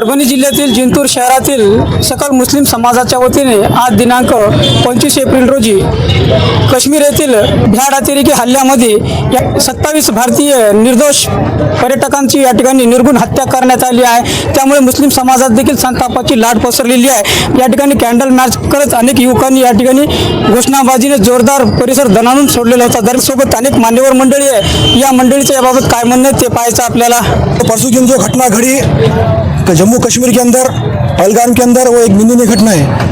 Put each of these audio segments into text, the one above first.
परभणी जिल्ह्यातील जिंतूर शहरातील सकल मुस्लिम समाजाच्या वतीने आज दिनांक पंचवीस एप्रिल रोजी काश्मीर येथील भ्याड अतिरेकी हल्ल्यामध्ये या सत्तावीस भारतीय निर्दोष पर्यटकांची या ठिकाणी निर्गुण हत्या करण्यात आली आहे. त्यामुळे मुस्लिम समाजात देखील संतापाची लाट पसरलेली आहे. या ठिकाणी कॅन्डल मॅच करत अनेक युवकांनी या ठिकाणी घोषणाबाजीने जोरदार परिसर दणानून सोडलेला होता. दरसोबत अनेक मान्यवर मंडळी आहे. या मंडळीचं याबाबत काय म्हणणं ते पाहायचं आपल्याला. परसों जो घटना घड़ी जम्मू कश्मीर के अंदर, पहलगाम के अंदर वो एक निंदनीय घटना है।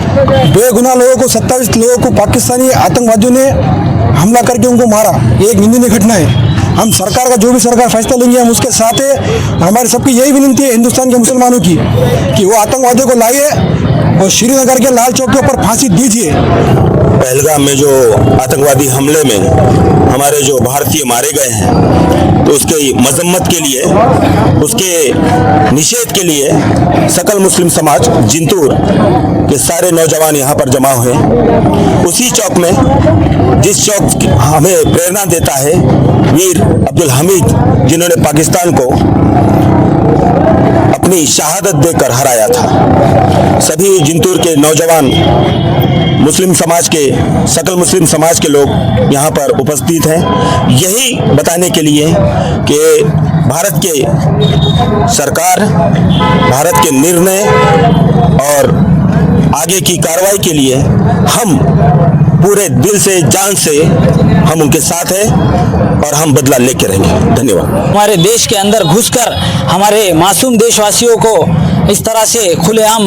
बेगुनाह लोगों को, सत्ताईस लोगों को पाकिस्तानी आतंकवादियों ने हमला करके उनको मारा। ये एक निंदनीय घटना है। हम सरकार का, जो भी सरकार फैसला लेंगे, हम उसके साथ है। हमारे सबकी यही विनती है हिंदुस्तान के मुसलमानों की कि वो आतंकवादियों को लाइए और श्रीनगर के लाल चौक के ऊपर फांसी दीजिए। पहलगाम में जो आतंकवादी हमले में हमारे जो भारतीय मारे गए हैं तो उसके मजम्मत के लिए, उसके निषेध के लिए सकल मुस्लिम समाज जिंतूर के सारे नौजवान यहाँ पर जमा हुए उसी चौक में, जिस चौक हमें प्रेरणा देता है वीर अब्दुल हमीद, जिन्होंने पाकिस्तान को अपनी शहादत देकर हराया था। सभी जिंतूर के नौजवान मुस्लिम समाज के, सकल मुस्लिम समाज के लोग यहाँ पर उपस्थित हैं। यही बताने के लिए कि भारत के सरकार, भारत के निर्णय और आगे की कार्रवाई के लिए हम पूरे दिल से, जान से हम उनके साथ हैं और हम बदला लेके रहेंगे। धन्यवाद। हमारे देश के अंदर घुसकर हमारे मासूम देशवासियों को इस तरह से खुलेआम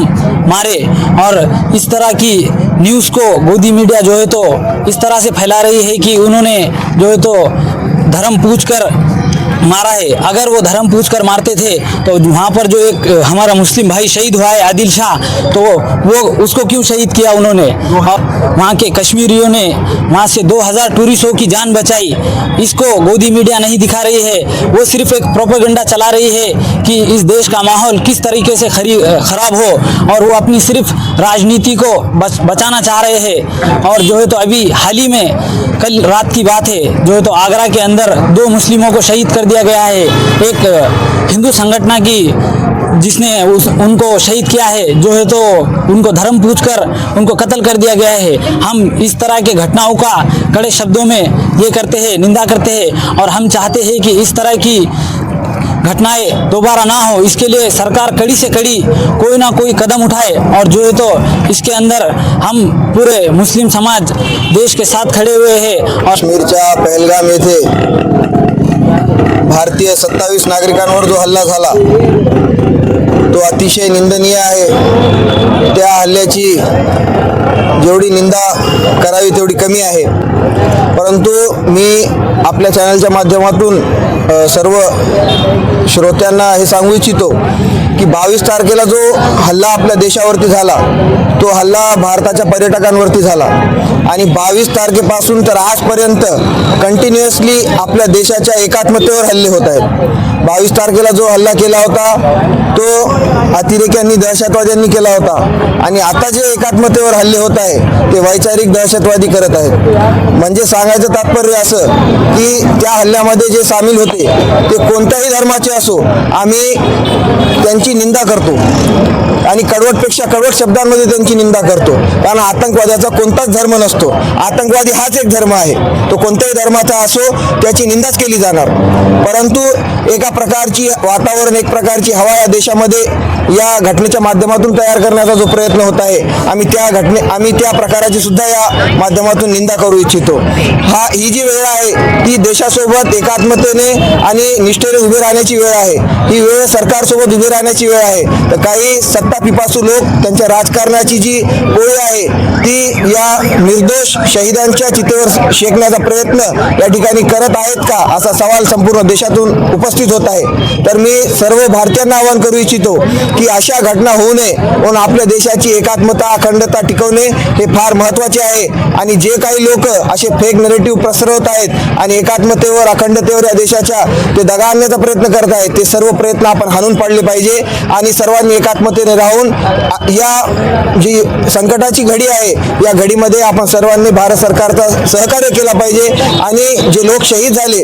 मारे और इस तरह की न्यूज़ को गोदी मीडिया जो है तो इस तरह से फैला रही है कि उन्होंने जो है तो धर्म पूछकर मारा है। अगर वो धर्म पूछ कर मारते थे तो वहाँ पर जो एक हमारा मुस्लिम भाई शहीद हुआ है आदिल शाह तो वो उसको क्यों शहीद किया उन्होंने? वहाँ के कश्मीरियों ने वहाँ से 2000 टूरिस्टों की जान बचाई। इसको गोदी मीडिया नहीं दिखा रही है। वो सिर्फ़ एक प्रोपेगेंडा चला रही है कि इस देश का माहौल किस तरीके से खराब हो और वो अपनी सिर्फ़ राजनीति को बच, बचाना चाह रहे हैं। और जो है तो अभी हाल ही में कल रात की बात है जो है तो आगरा के अंदर दो मुस्लिमों को शहीद कर दिया गया है। एक हिंदू संगठना की जिसने उस, उनको शहीद किया है, जो है तो उनको धर्म पूछकर उनको कत्ल कर दिया गया है। हम इस तरह के घटनाओं का कड़े शब्दों में ये करते हैं, निंदा करते हैं और हम चाहते हैं कि इस तरह की घटनाएँ दोबारा ना हो। इसके लिए सरकार कड़ी से कड़ी कोई ना कोई कदम उठाए और जो है तो इसके अंदर हम पूरे मुस्लिम समाज देश के साथ खड़े हुए हैं और काश्मीरच्या पहलगाम येथे भारतीय सत्तावीस नागरिकांवर जो हल्ला झाला तो अतिशय निंदनीय आहे. त्या हल्ल्याची जेवढी निंदा करावी तेवढी कमी आहे. परंतु मी आपल्या चॅनलच्या माध्यमातून सर्व श्रोत्यांना हे सांगू इच्छितो की बावीस तारखेला जो हल्ला आपल्या देशावरती झाला तो हल्ला भारताच्या पर्यटकांवरती झाला. आणि बावीस तारखेपासून तर आजपर्यंत कंटिन्युअसली आपल्या देशाच्या एकात्मतेवर हल्ले होत आहेत. बावीस तारखेला जो हल्ला केला होता तो अतिरेक्यांनी दहशतवाद्यांनी केला होता. आणि आता जे एकात्मतेवर हल्ले होत आहे ते वैचारिक दहशतवादी करत आहेत. म्हणजे सांगायचं तात्पर्य असं की त्या हल्ल्यामध्ये जे सामील होते ते कोणत्याही धर्माचे असो आम्ही त्यांची निंदा करतो. आणि कडवटपेक्षा कडवट शब्दांमध्ये त्यांची निंदा करतो. कारण आतंकवाद्याचा कोणताच धर्म नसतो. आतंकवादी हाच एक धर्म आहे. तो कोणत्याही धर्माचा असो त्याची निंदाच केली जाणार. परंतु एका प्रकारची वातावरण एक प्रकारची हवा या देशामध्ये या घटनेच्या माध्यमातून तयार करण्याचा जो प्रयत्न होत आहे आम्ही त्या घटने आम्ही त्या प्रकाराची सुद्धा या माध्यमातून निंदा करू इच्छितो. हा ही जी वेळ आहे ती देशासोबत एकात्मतेने आणि निष्ठेने उभे राहण्याची वेळ आहे. ही वेळ सरकारसोबत उभे राहण्याची वेळ आहे. तर काही सत्ता पिपासू लोक त्यांच्या राजकारणाची जी पोळी आहे ती या निर्दोष शहीदांच्या चितेवर शेकण्याचा प्रयत्न या ठिकाणी करत आहेत का असा सवाल संपूर्ण देशातून उपस्थित होतो आहे. तर मी सर्व भारतीयांना आवाहन करू इच्छितो की अशा घटना होऊ नये. म्हणून आपल्या देशाची एकात्मता अखंडता टिकवणे हे फार महत्त्वाचे आहे. आणि जे काही लोक असे फेक नरेटिव्ह पसरवत आहेत आणि एकात्मतेवर अखंडतेवर या देशाच्या ते दगा आणण्याचा प्रयत्न करत आहेत ते सर्व प्रयत्न आपण हाणून पाडले पाहिजे. आणि सर्वांनी एकात्मतेने राहून या जी संकटाची घडी आहे या घडीमध्ये आपण सर्वांनी भारत सरकारचा सहकार्य केला पाहिजे. आणि जे लोक शहीद झाले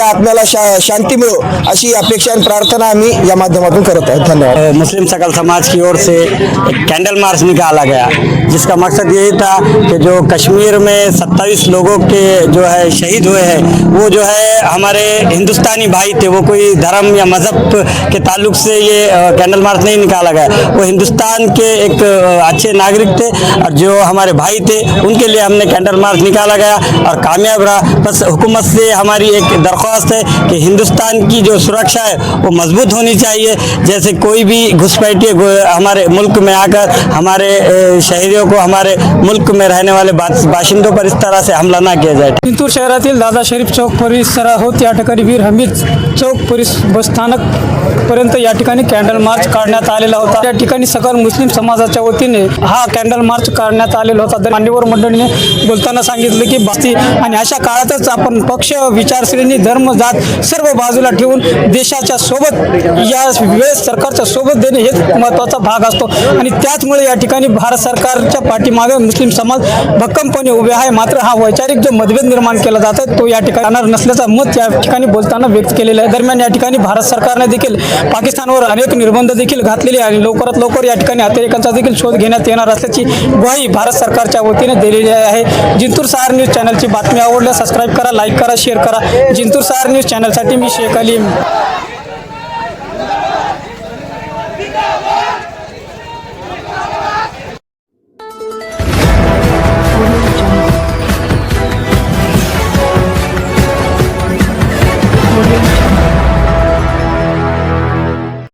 आत्म्याला शांती मिळो अशी अपेक्षा प्रार्थना आम्ही या माध्यमातून करत आहोत. धन्यवाद. मुस्लिम सकल समाज की ओर से एक कैंडल मार्च निकाला गया, जिसका मकसद यही था कि जो कश्मीर में 27 लोगों के जो है शहीद हुए हैं, वो जो है हमारे हिंदुस्तानी भाई थे, वो कोई धर्म या मज़हब के ताल्लुक से ये कैंडल मार्च नहीं निकाला गया। वो हिंदुस्तान के एक अच्छे नागरिक थे और जो हमारे भाई थे, उनके लिए हमने कैंडल मार्च निकाला गया और कामयाब रहा। बस हुकूमत से हमारी एक दरख्वास्त है कि हिंदुस्तान की जो सुरक्षा है, वो मज़बूत होनी चाहिए। जैसे कोई भी घुसपैठिए हमारे मुल्क में आकर, हमारे शहरियों को, हमारे मुल्क में रहने वाले बाशिंदों पर इस तरह से हमला ना किया जाए। जिंतूर शहरातील दादा शरीफ चौक परिसरात या ठिकाणी वीर हमीद चौक परिस बसस्थानक पर्यंत या ठिकाणी कॅन्डल मार्च आलेला होता. या ठिकाणी सकल मुस्लिम समाजाच्या वतीने हा कॅन्डल मार्च आलेला होता. मान्यवर मंडळीने बोलताना सांगितलं की, बास्ती अशा आपण पक्ष विचारश्रेणी धर्म जात सर्व बाजूला ठेवून देशाच्या सोबत या वेळेस सरकारच्या सोबत देणे हेच महत्त्वाचा भाग असतो. आणि त्याचमुळे या ठिकाणी भारत सरकारच्या पाठीमागे मुस्लिम समाज भक्कमपणे उभे आहे. मात्र हा वैचारिक जो मतभेद निर्माण केला जातो तो या ठिकाणी राहणार नसल्याचा मत या ठिकाणी बोलताना व्यक्त केलेलं आहे. दरम्यान या ठिकाणी भारत सरकारने देखील पाकिस्तानवर अनेक निर्बंध देखील घातलेले आणि लवकरात लवकर या ठिकाणी अतिरेकांचा देखील शोध घेण्यात येणार असल्याची ग्वाही भारत सरकारच्या वतीने दिलेली आहे. जिंतूर सहार न्यूज चॅनलची बातमी आवडल्या सबस्क्राईब करा लाईक करा शेअर करा. जिंतूर सहार न्यूज चॅनलसाठी मी शेख अलीम.